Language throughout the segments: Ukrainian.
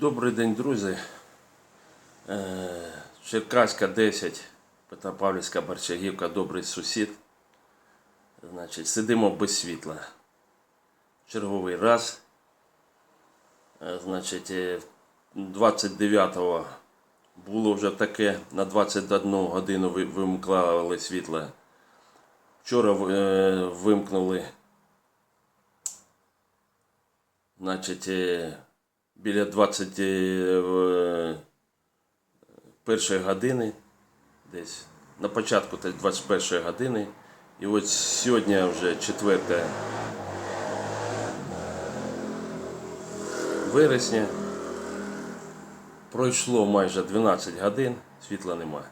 Добрий день, друзі. Е, Черкаська 10, Петропавлівська Борчагівка, добрий сусід. Значить, сидимо без світла. Черговий раз. Е, Значить, е, 29-го було вже таке, на 21 годину ви- вимкали світло. Вчора е, вимкнули. Значить, е, біля 21 години, десь на початку та 21 години. І от сьогодні вже 4 вересня. Пройшло майже 12 годин, світла немає.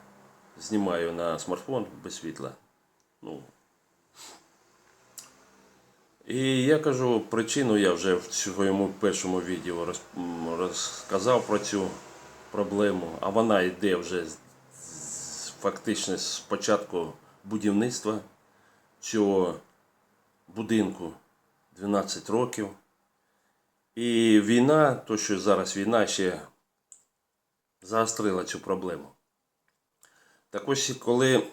Знімаю на смартфон без світла. Ну, і я кажу, причину я вже в своєму першому відео роз- розказав про цю проблему, а вона йде вже фактично з початку будівництва цього будинку 12 років. І війна, то що зараз війна ще заострила цю проблему. Так ось, коли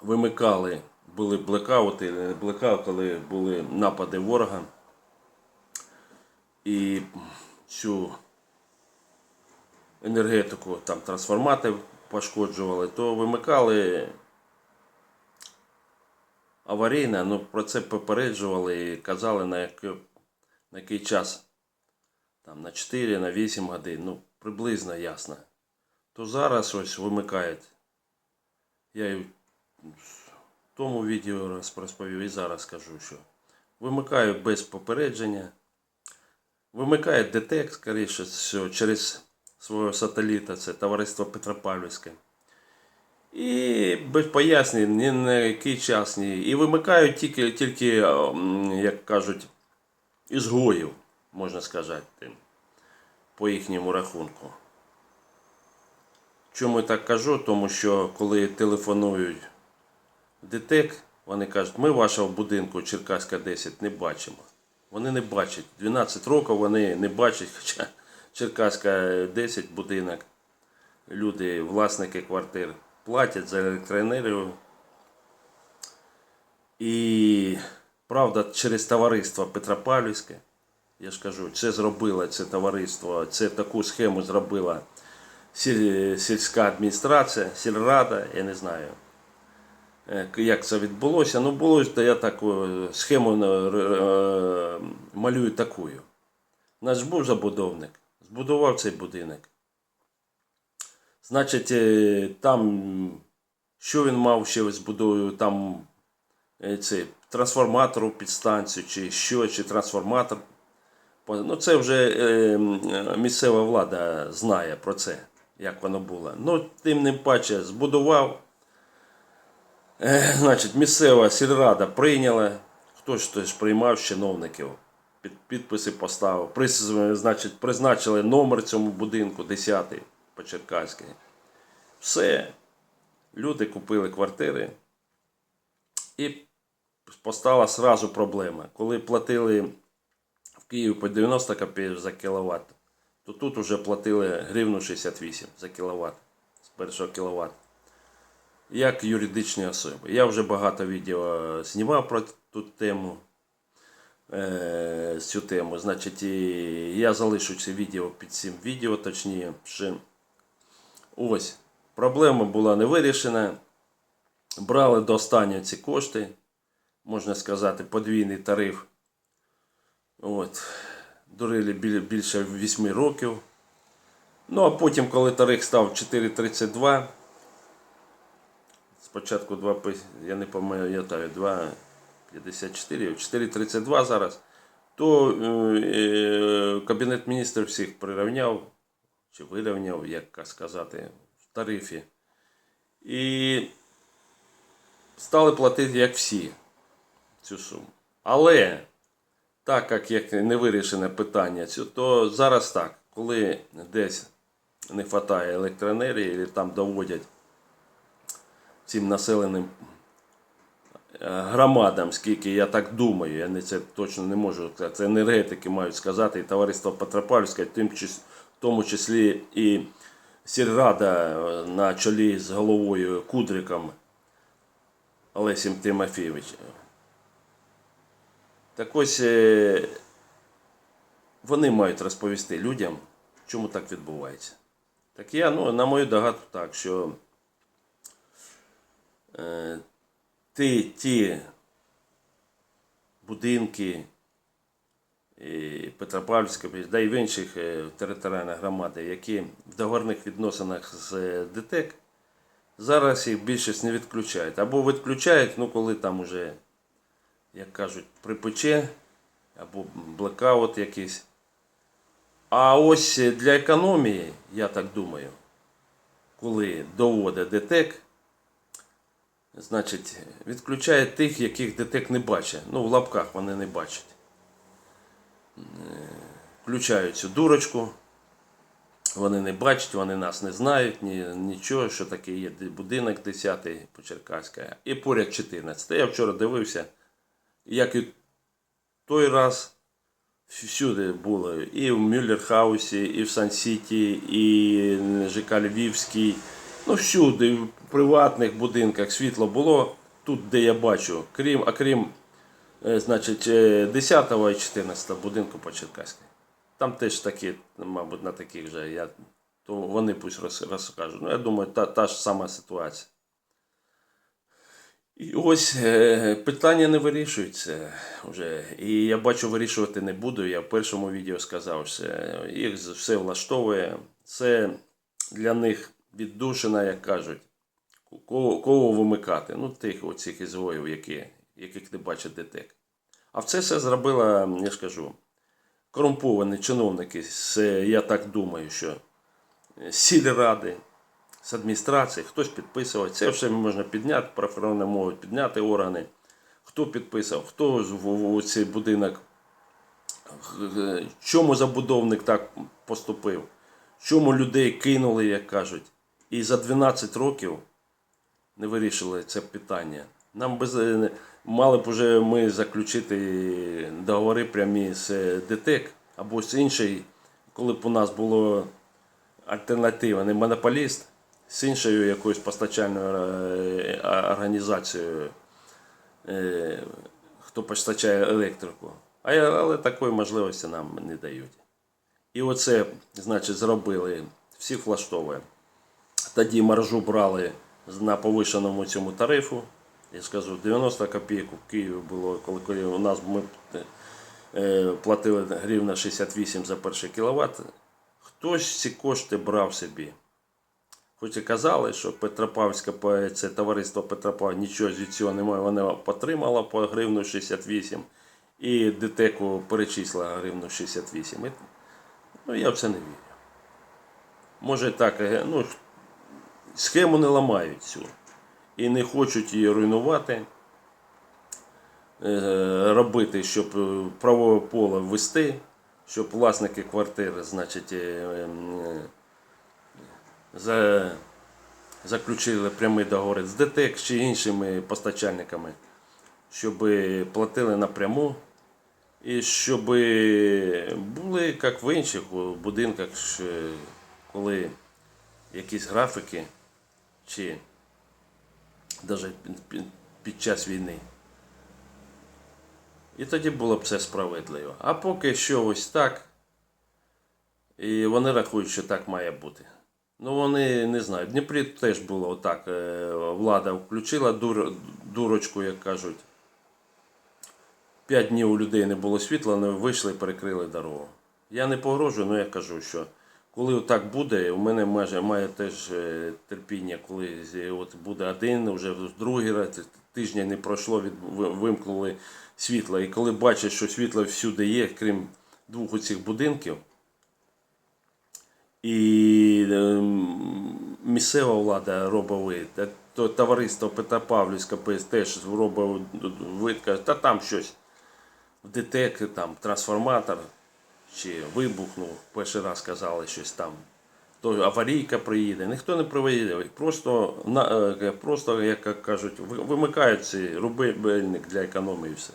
вимикали, були блекаути, не блекаут, коли були напади ворога. І цю енергетику, там трансформатор пошкоджували, то вимикали аварійне, ну про це попереджували і казали на який, на який час. Там на 4, на 8 годин, ну приблизно ясно. То зараз ось вимикають. Я в тому відео роз- розповів і зараз скажу, що вимикаю без попередження. Вимикає ДТЕК, скоріше всього, через свого сателіта, це товариство Петропавлівське. І без пояснень ні на який час, ні. І вимикають тільки, тільки як кажуть, ізгоїв, можна сказати, по їхньому рахунку. Чому я так кажу? Тому що коли телефонують ДТЕК, вони кажуть, ми вашого будинку Черкаська 10 не бачимо. Вони не бачать. 12 років вони не бачать, хоча Черкаська 10 будинок. Люди, власники квартир, платять за електроенергію. І правда, через товариство Петропавлівське, я ж кажу, це зробило це товариство, це таку схему зробила сіль- сільська адміністрація, сільрада, я не знаю. Е, Як це відбулося? Ну, було, то я таку схему е, малюю такою. Наш був забудовник, збудував цей будинок. Значить, е, там, що він мав ще збудовую, там цей трансформатор у підстанцію, чи що, чи трансформатор. Ну, це вже е, місцева влада знає про це, як воно було. Ну, тим не паче, збудував. Значить, місцева сільрада прийняла. Хто ж теж приймав чиновників. Під, підписи поставив. Значить, призначили номер цьому будинку 10 по Черкаській. Все. Люди купили квартири. І постала сразу проблема. Коли платили в Києві по 90 копійок за кіловат, то тут вже платили гривну 68 за кіловат з першого кіловат. Як юридичні особи. Я вже багато відео знімав про ту тему. Е, цю тему. Значить, я залишу це відео під цим відео, точніше. Ось. Проблема була не вирішена. Брали до останнього ці кошти, можна сказати, подвійний тариф. От. Дурили більше 8 років. Ну, а потім, коли тариф став 4,32, спочатку 2, я не пам'ятаю, 2,54, 4,32 зараз, то е, е, Кабінет міністрів всіх прирівняв, чи вирівняв, як сказати, в тарифі. І стали платити як всі цю суму. Але так як, як не вирішене питання, то зараз так, коли десь не вистачає електроенергії, і там доводять цим населеним громадам, скільки я так думаю, я не це точно не можу сказати. Це енергетики мають сказати, і товариство Петропавлівське, в тому числі і сільрада е, на чолі з головою Кудриком Олесім Тимофійовичем. Так ось е, вони мають розповісти людям, чому так відбувається. Так я, ну, на мою догадку, так, що е, ті, ті будинки і Петропавлівська, да і в інших е, територіальних громадах, які в договорних відносинах з е, ДТЕК, зараз їх більшість не відключають. Або відключають, ну коли там уже, як кажуть, припече, або блекаут якийсь. А ось для економії, я так думаю, коли доводить ДТЕК, значить, відключає тих, яких ДТЕК не бачить. Ну, в лапках вони не бачать. Е, Включають цю дурочку. Вони не бачать, вони нас не знають, ні, нічого, що таке є будинок 10 по Черкаська. І поряд 14. Я вчора дивився, як і той раз всюди було. І в Мюллерхаусі, і в Сан-Сіті, і ЖК Львівський. Ну, всюди, в приватних будинках світло було. Тут, де я бачу, крім, а крім е, значить, е, 10 і 14 будинку по Черкаській. Там теж такі, мабуть, на таких же. Я, то вони пусть роз- розкажуть. Ну, я думаю, та, та ж сама ситуація. І ось е, питання не вирішується вже. І я бачу, вирішувати не буду. Я в першому відео сказав, що їх все влаштовує. Це для них віддушина, як кажуть. Кого, вимикати? Ну, тих оцих ізгоїв, які, яких не бачить ДТЕК. А в це все зробила, я ж кажу, корумповані чиновники, з, я так думаю, що з сільради, з адміністрації, хтось підписував. Це все можна підняти, правоохоронні можуть підняти органи. Хто підписав, хто в цей будинок, чому забудовник так поступив, чому людей кинули, як кажуть. І за 12 років не вирішили це питання. Нам без, е, мали б уже ми заключити договори прямі з ДТЕК або з іншої, коли б у нас було альтернатива, не монополіст, з іншою якоюсь постачальною е, організацією, е, хто постачає електрику. Але такої можливості нам не дають. І оце, значить, зробили, всіх влаштовує. Тоді маржу брали на повишеному цьому тарифу. Я скажу, 90 копійок в Києві було, коли, у нас ми е, платили гривна 68 за перший кіловат. Хтось ці кошти брав собі. Хоч і казали, що Петропавське це товариство Петропав нічого від цього немає, воно отримало по гривну 68 і ДТЕКу перечислила гривну 68. Ну, я в це не вірю. Може так, е, ну, схему не ламають цю і не хочуть її руйнувати, е, робити, щоб е, правове поле ввести, щоб власники квартир, значить, е, ем, за, заключили прямий договір з ДТЕК чи іншими постачальниками, щоб платили напряму. І щоб були, як в інших будинках, коли якісь графіки, чи навіть під час війни. І тоді було б все справедливо. А поки що ось так. І вони рахують, що так має бути. Ну вони не знають. В Дніпрі теж було отак. е, Влада включила дур, дурочку, як кажуть. П'ять днів у людей не було світла, вони вийшли і перекрили дорогу. Я не погрожую, але я кажу, що коли так буде, у мене майже має теж е, терпіння, коли от буде один, вже другий раз тижня не пройшло, від, вимкнули світло. І коли бачать, що світло всюди є, крім двох оцих будинків, і ем, місцева влада та- то товариство Петропавлівська ПС теж робить вид, каже, та там щось в ДТЕК, там трансформатор чи вибухнув, перший раз казали щось там. то аварійка приїде. Ніхто не приїде. Просто, е, просто як кажуть, ви- вимикають цей рубильник для економії все.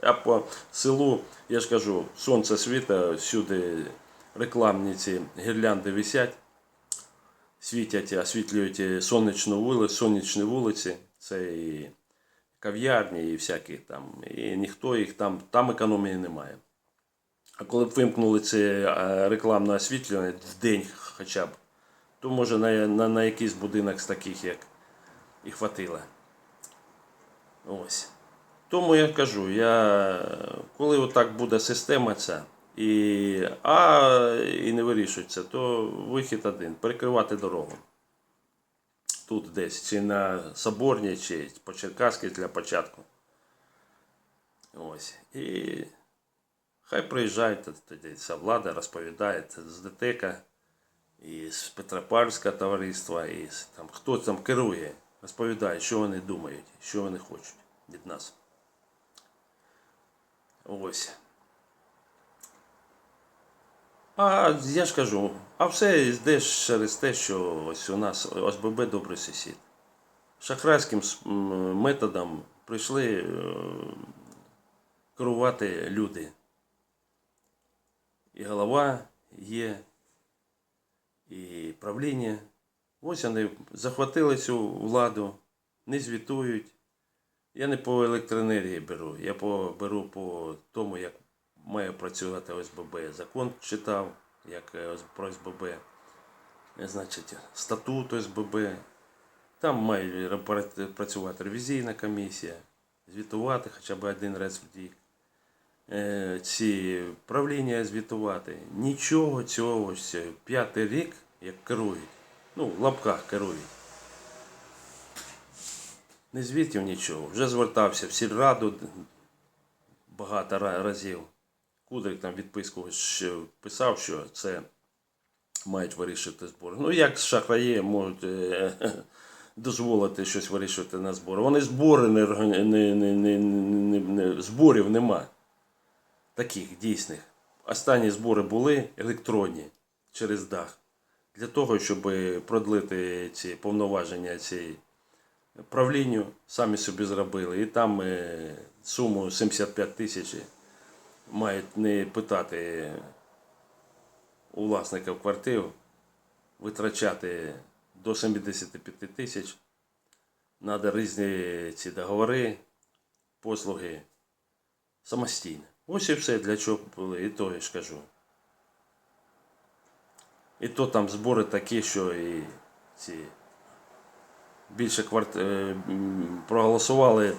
А по селу, я ж кажу, сонце світа, всюди рекламні ці гірлянди висять світять, освітлюють сонячну вулицю, сонячні вулиці. Це і кав'ярні, і всякі там. І ніхто їх там, там економії немає. А коли б вимкнули це е, рекламне освітлення в день хоча б, то може на, на, на якийсь будинок з таких, як і хватило. Ось. Тому я кажу, я, коли отак буде система ця, і, а і не вирішується, то вихід один перекривати дорогу. Тут десь, чи на Соборній, чи по Черкаській для початку. Ось. І хай приїжджають тоді ця влада, розповідає з ДТК, і з Петропавлівського товариства, і там, хто там керує, розповідає, що вони думають, що вони хочуть від нас. Ось. А я ж кажу, а все йде через те, що ось у нас ОСББ добрий сусід. Шахрайським методом прийшли е, керувати люди. І голова є, і правління. Ось вони захватили цю владу, не звітують. Я не по електроенергії беру, я по, беру по тому, як має працювати ОСББ. Закон читав, як е, про ОСББ, Е, значить, статут ОСББ. Там має працювати ревізійна комісія, звітувати хоча б один раз в рік. Е, Ці правління звітувати. Нічого цього ось п'ятий рік, як керують. Ну, в лапках керують. Не звітів нічого. Вже звертався в сільраду багато разів. Кудрик там відписку писав, що це мають вирішити збори. Ну як шахраї можуть е, дозволити щось вирішувати на збори? Вони збори не, не, не, не, не, не зборів нема. Таких дійсних. Останні збори були електронні через дах. Для того, щоб продлити ці повноваження цієї правлінню самі собі зробили. І там е, суму 75 тисяч мають не питати у власників квартир, витрачати до 75 тисяч. Треба різні ці договори, послуги самостійно. Ось і все, для чого були, і то я ж кажу. І то там збори такі, що і ці більше кварт... е, проголосували,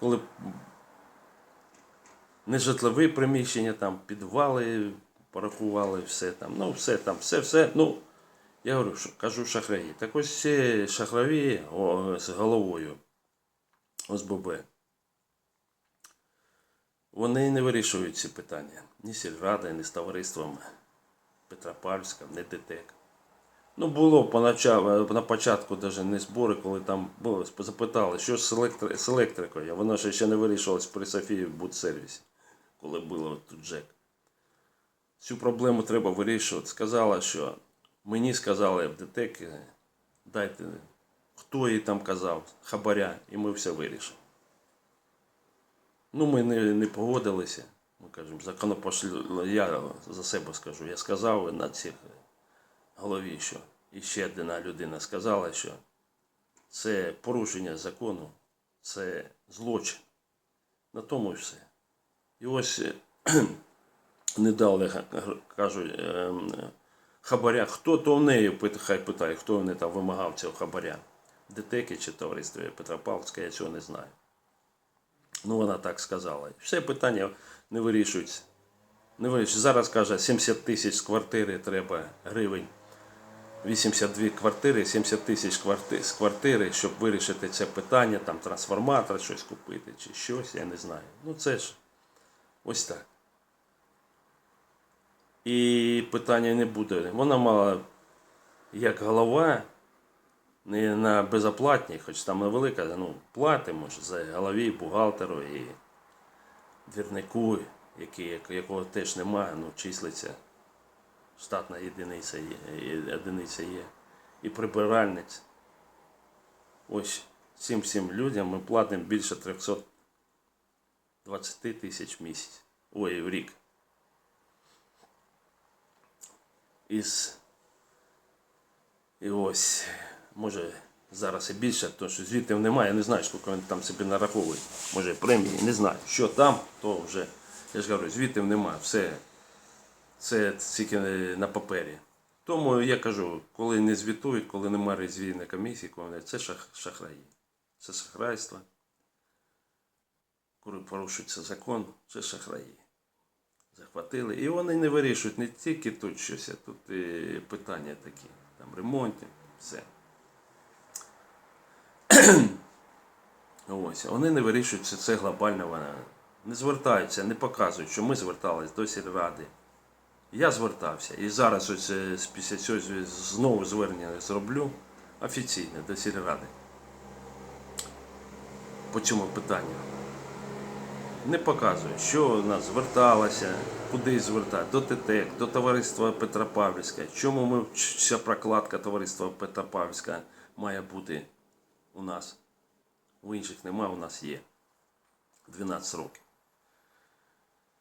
коли нежитлові приміщення, там підвали порахували, все там, ну все там, все, все. Ну, я говорю, що, кажу шахраї. Так ось ці шахраві о, з головою ОСББ. Вони не вирішують ці питання. Ні сільрада, ні з товариством Петропавлівська, ні ДТЕК. Ну, було на початку навіть не збори, коли там було, запитали, що з, електри... з електрикою. Воно ж ще не вирішилось при Софії в будсервісі, коли було тут ЖЕК. Цю проблему треба вирішувати. Сказала, що мені сказали в ДТЕК, дайте, хто їй там казав, хабаря, і ми все вирішимо. Ну, ми не, не погодилися. Ми кажемо, законопошлю, я за себе скажу, я сказав на цих голові, що і ще одна людина сказала, що це порушення закону, це злочин. На тому і все. І ось е, не дали, кажуть, ем, хабаря. Хто то в неї, хай питає, хто вони там вимагав цього хабаря. ДТЕКи чи товариство Петропавловське, я цього не знаю. Ну, вона так сказала. Все питання не вирішується. Не вирішується. Зараз каже, 70 тисяч з квартири треба гривень. 82 квартири, 70 тисяч з квартири, щоб вирішити це питання, там трансформатор, щось купити чи щось, я не знаю. Ну це ж ось так. І питання не буде. Вона мала як голова, не на безоплатній, хоч там невелика, ну, платимо ж за голові, бухгалтеру і двірнику, який, якого теж немає, ну, числиться штатна єдиниця є, є- є. І прибиральниць. Ось цим всім людям ми платимо більше 320 тисяч місяць. Ой, в рік. Із і ось, може, зараз і більше, тому що звідти немає, я не знаю, скільки вони там собі нараховують. Може премії, не знаю. Що там, то вже, я ж говорю, звідти немає. Все, це тільки на папері. Тому я кажу, коли не звітують, коли немає резвійної комісії, коли це шах, шахраї. Це шахрайство. Коли порушується закон, це шахраї. Захватили. І вони не вирішують не тільки тут щось, а тут і питання такі, там ремонтні, все. Ось, вони не вирішують це, це глобально, вона не звертаються, не показують, що ми звертались до сільради. Я звертався. І зараз ось е, після цього знову звернення зроблю офіційне до сільради. По цьому питанню. Не показує, що у нас зверталося, куди звертати, до ТТЕК, до товариства Петропавлівська. Чому ми ця прокладка товариства Петропавлівська має бути у нас? У інших немає, у нас є 12 років.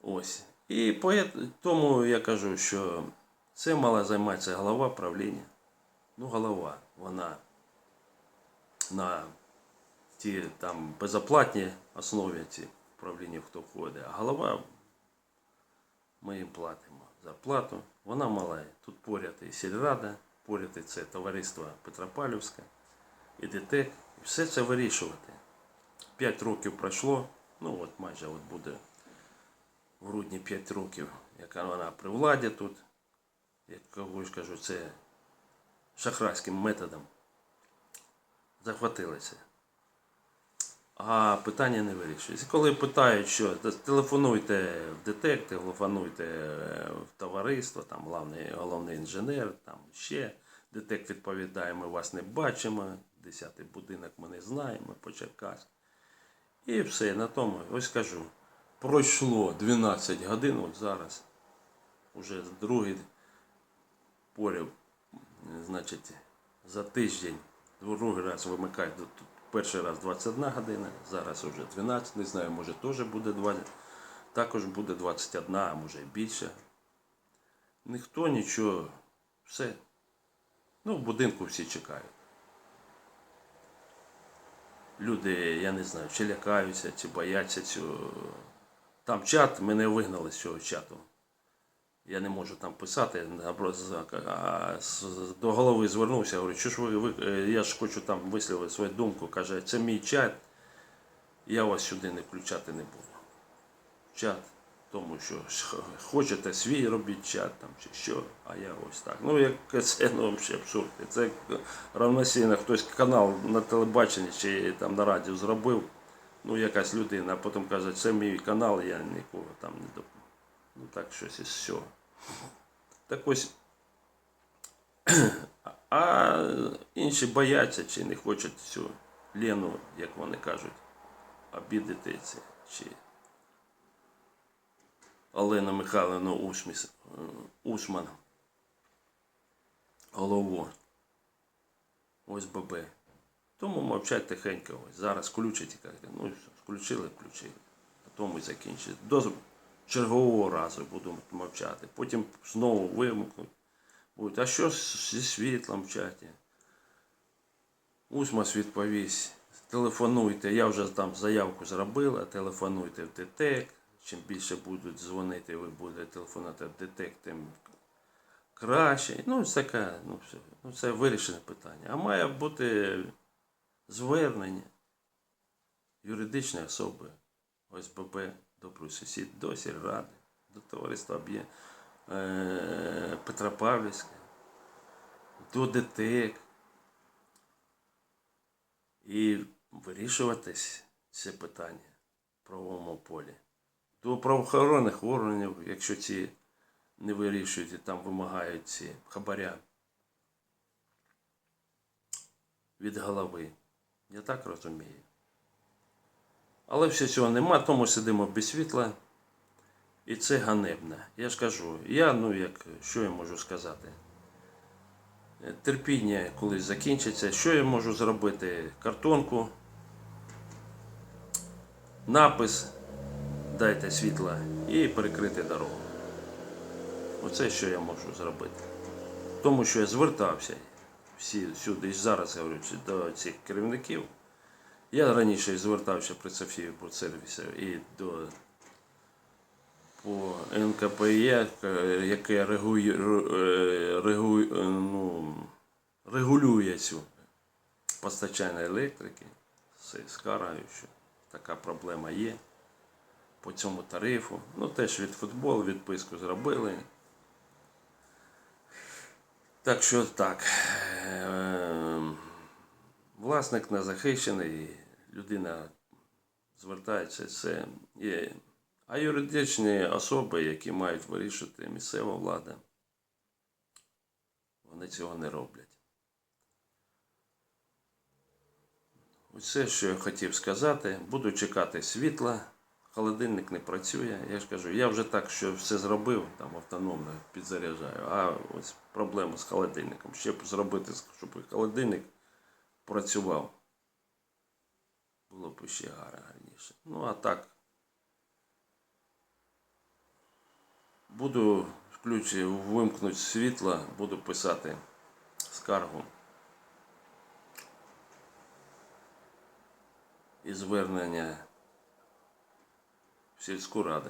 Ось. І поет- тому я кажу, що це мала займатися голова правління. Ну, голова, вона на ті там безоплатні основі ці правління, хто входить. А голова ми їм платимо зарплату. Вона мала тут поряд і сільрада, поряд і це товариство Петропавлівське, і ДТЕК. І все це вирішувати. П'ять років пройшло, ну от майже от буде в грудні 5 років, яка вона при владі тут, як когось кажу, це шахрайським методом захватилися. А питання не вирішується. Коли питають, що телефонуйте в ДТЕК, телефонуйте в товариство, там головний, головний інженер, там ще. ДТЕК відповідає, ми вас не бачимо, 10-й будинок ми не знаємо, по. І все, на тому, ось кажу, пройшло 12 годин, от зараз, уже другий поряд, значить, за тиждень, другий раз вимикають, перший раз 21 година, зараз вже 12, не знаю, може теж буде 20, також буде 21, а може більше. Ніхто нічого, все. Ну, в будинку всі чекають. Люди, я не знаю, чи лякаються, чи бояться цього. Там чат, мене вигнали з цього чату. Я не можу там писати, а до голови звернувся, говорю, що ж ви, ви е, я ж хочу там висловити свою думку. Каже, це мій чат, я вас сюди не включати не буду. Чат, тому що хочете свій робіть чат там чи що, а я ось так. Ну, як це ну, взагалі абсурд. Це як равносильно хтось канал на телебаченні чи там на радіо зробив. Ну, якась людина, а потім каже, це мій канал, я нікого там не допомогу. Ну так щось із всього. Так ось. А інші бояться чи не хочуть цю Лену, як вони кажуть, обідати це, чи Олену Михайловну Усміс, е, Усман, голову ОСББ. Тому мовчать тихенько. Ось. Зараз включать і ну що, включили, включили. А тому і закінчить. До чергового разу буду мовчати. Потім знову вимкнуть. А що зі світлом в чаті? Усмас відповість. Телефонуйте, я вже там заявку зробила, телефонуйте в ДТЕК. Чим більше будуть дзвонити, ви будете телефонувати в ДТЕК, тим краще. Ну, це ну, все. Ну, це вирішене питання. А має бути звернення юридичної особи ОСББ добрий сусід до сільради, до товариства об'є е, Петропавлівське, до ДТЕК. І вирішуватись це питання в правовому полі. До правоохоронних органів, якщо ці не вирішують і там вимагають ці хабаря від голови. Я так розумію. Але все цього нема, тому сидимо без світла І це ганебно. Я ж кажу, я, ну як, що я можу сказати? Терпіння колись закінчиться. Що я можу зробити? Картонку, напис, дайте світла і перекрити дорогу. Оце що я можу зробити. Тому що я звертався всі сюди і зараз говорю до цих керівників. Я раніше звертався при Софії сервісу і до по НКПЄ, яке регує, е, регує, е, ну, регулює цю постачання електрики з скаргою, що така проблема є по цьому тарифу. Ну, теж від футболу відписку зробили. Так що так. Е, Власник не захищений, людина звертається, це є. А юридичні особи, які мають вирішити місцева влада, вони цього не роблять. Все, що я хотів сказати. Буду чекати світла. Холодильник не працює. Я ж кажу, я вже так, що все зробив, там автономно підзаряджаю. А ось проблема з холодильником. Ще б зробити, щоб холодильник працював. Було б ще гарніше. Ну а так. Буду включити, вимкнути світло, буду писати скаргу. І звернення в сільську раду.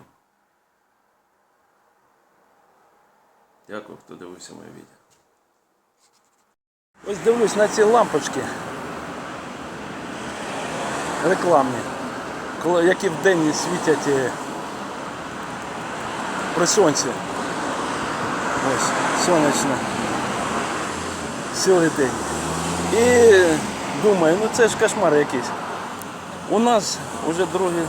Дякую, хто дивився моє відео. Ось дивлюсь на ці лампочки рекламні, які вдень світять е, при сонці. Ось, сонячно. Цілий день. І думаю, ну це ж кошмар якийсь. У нас вже другий.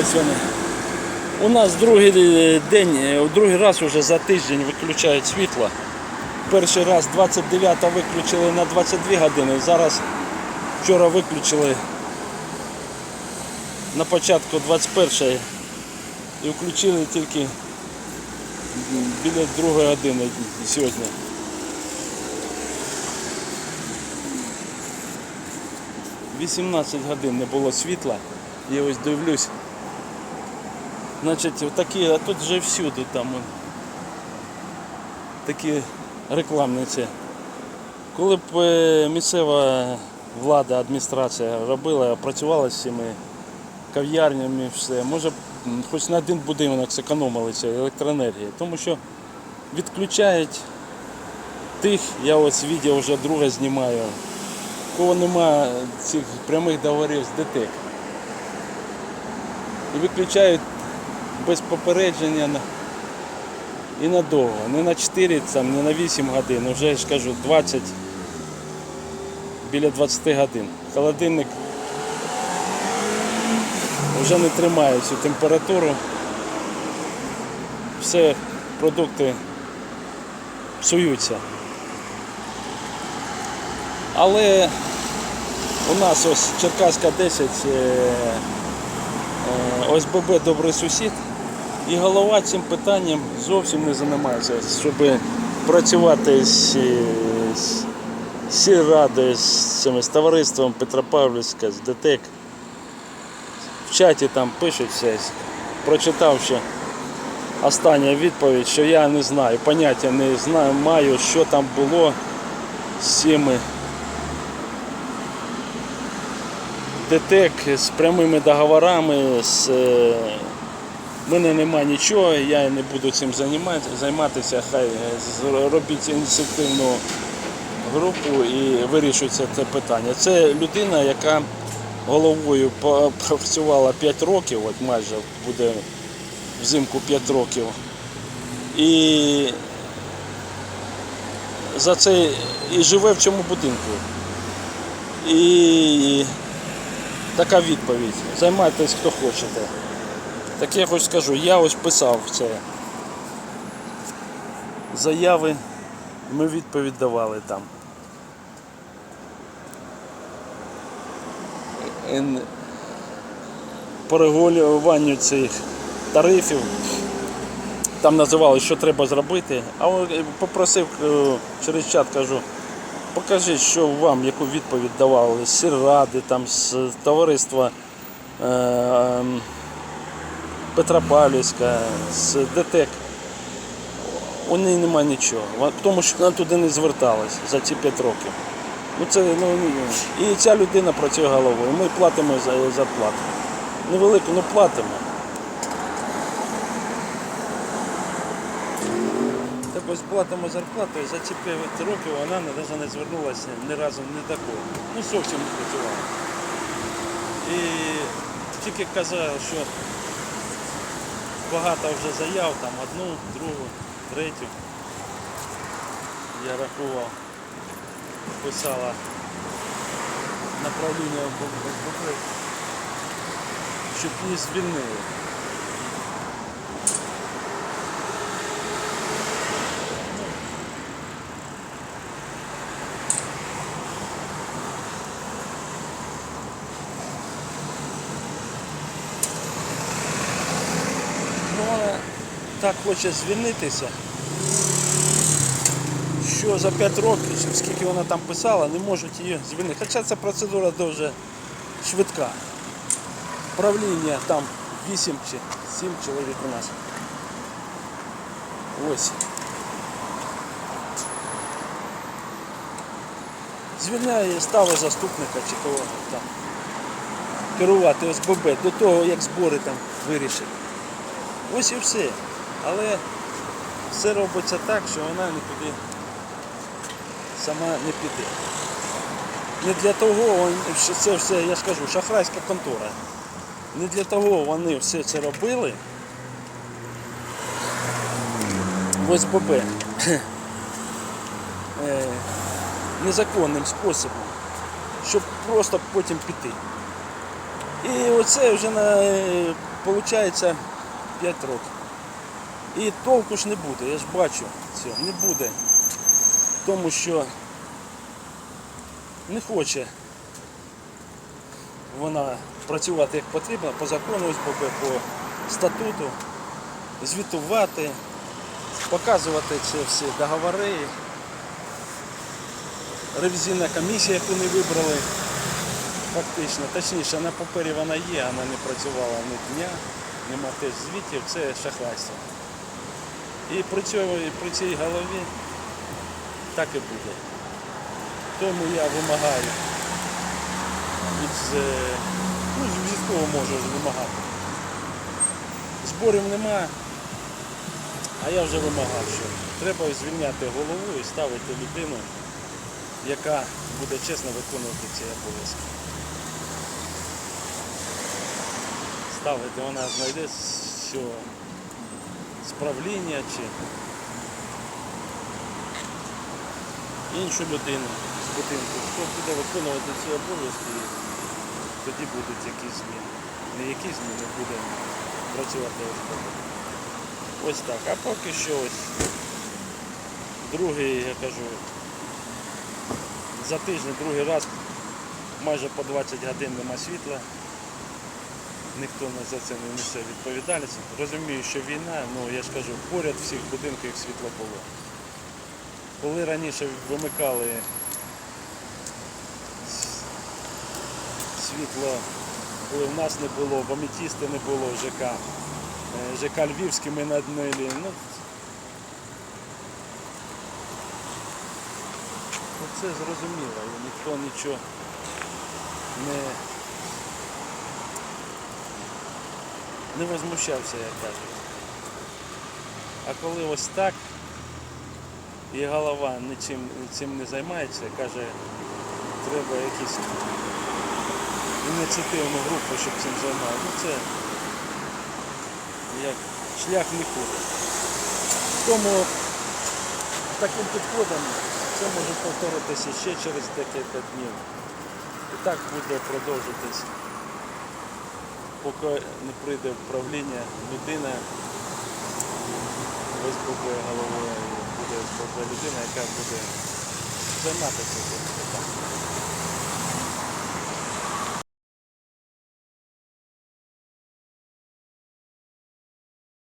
Ось вони. У нас другий е, день, е, другий раз уже за тиждень виключають світло. Перший раз 29 виключили на 22 години. Зараз вчора виключили на початку 21 і включили тільки біля другої години сьогодні. Вісімнадцять годин не було світла. Я ось дивлюсь. Значить, такі, а тут вже всюди там такі рекламниці. Коли б е, місцева влада, адміністрація робила, працювала з цими кав'ярнями, все, може б хоч на один будинок зекономили цієї електроенергії. Тому що відключають тих, я ось відео вже друге знімаю, кого нема цих прямих договорів з ДТЕК. І виключають без попередження і надовго. Не на 4, там, не на 8 годин, вже ж кажу 20, біля 20 годин. Холодильник вже не тримає цю температуру. Все, продукти псуються. Але у нас ось Черкаська 10 е, е, ОСББ добрий сусід. І голова цим питанням зовсім не займається, щоб працювати з, сільрадою, з, з товариством Петропавлівська, з ДТЕК. В чаті там пишуть все. Прочитавши остання відповідь, що я не знаю, поняття не знаю, маю, що там було з цими ДТЕК з прямими договорами, з в мене нема нічого, я не буду цим займатися. Хай е, робіть ініціативну групу і вирішується це питання. Це людина, яка головою працювала 5 років, от майже буде взимку 5 років. І за це і живе в цьому будинку. І така відповідь. Займайтесь хто хочете. Так я хоч скажу, я ось писав це. Заяви, ми відповідь давали там. по регулюванню цих тарифів. Там називали, що треба зробити. А попросив е, через чат, кажу, покажіть, що вам, яку відповідь давали з сільради, там, з товариства е, ем, Петропавлівська, з ДТЕК. У неї немає нічого. Тому що вона туди не зверталась за ці 5 років. Ну це, ну, і ця людина працює головою. Ми платимо за зарплату. Невелику, ну платимо. Так ось платимо зарплату, і за ці 5 років вона навіть не звернулася ні разу ні до кого. Ну зовсім не працювала. І тільки казав, що багато вже заяв, там одну, другу, третю. Я рахував, писала направління в БП, щоб її звільнили. Ну, вона так хоче звільнитися, що за 5 років, скільки вона там писала, не можуть її звільнити. Хоча ця процедура дуже швидка. Правління там 8 чи 7 чоловік у нас. Ось. Звільняє, ставить заступника чи кого там. Керувати ОСББ до того, як збори там вирішить. Ось і все. Але все робиться так, що вона нікуди сама не піде. Не для того, що це все, я ж шахрайська контора. Не для того вони все це робили. В ОСББ. Е, Незаконним способом, щоб просто потім піти. І оце вже на, е, виходить 5 років. І толку ж не буде, я ж бачу цього, не буде. Тому що не хоче вона працювати як потрібно по закону СББ, по статуту, звітувати, показувати ці всі договори. Ревізійна комісія, яку не вибрали, фактично, точніше, на папері вона є, вона не працювала ні дня, нема теж звітів, це шахрайство. І при, цьому, при цій голові так і буде. Тому я вимагаю від, е, ну, військового можу вимагати. Зборів нема, а я вже вимагав, що треба звільняти голову і ставити людину, яка буде чесно виконувати ці обов'язки. Ставити вона знайде що справління чи іншу людину з будинку, хто буде виконувати ці обов'язки, тоді будуть якісь зміни. Не якісь зміни буде працювати ОСББ. Ось так. А поки що ось другий, я кажу, за тиждень другий раз майже по 20 годин нема світла. Ніхто за це не несе відповідальність. Розумію, що війна, ну я ж кажу, поряд всіх будинків світло було. Коли раніше вимикали світло, коли в нас не було, в Аметісти не було ЖК, е, ЖК Львівський ми над нили. Ну, ну, це зрозуміло, ніхто нічого не, не возмущався, як кажуть. А коли ось так, і голова нічим цим не займається, каже, треба якісь ініціативну групу, щоб цим займалися. Ну це як шлях нікуди. Тому таким підходом це може повторитися ще через декілька днів. І так буде продовжитись, поки не прийде правління людина в головою буде людина, яка буде займатися цим питанням.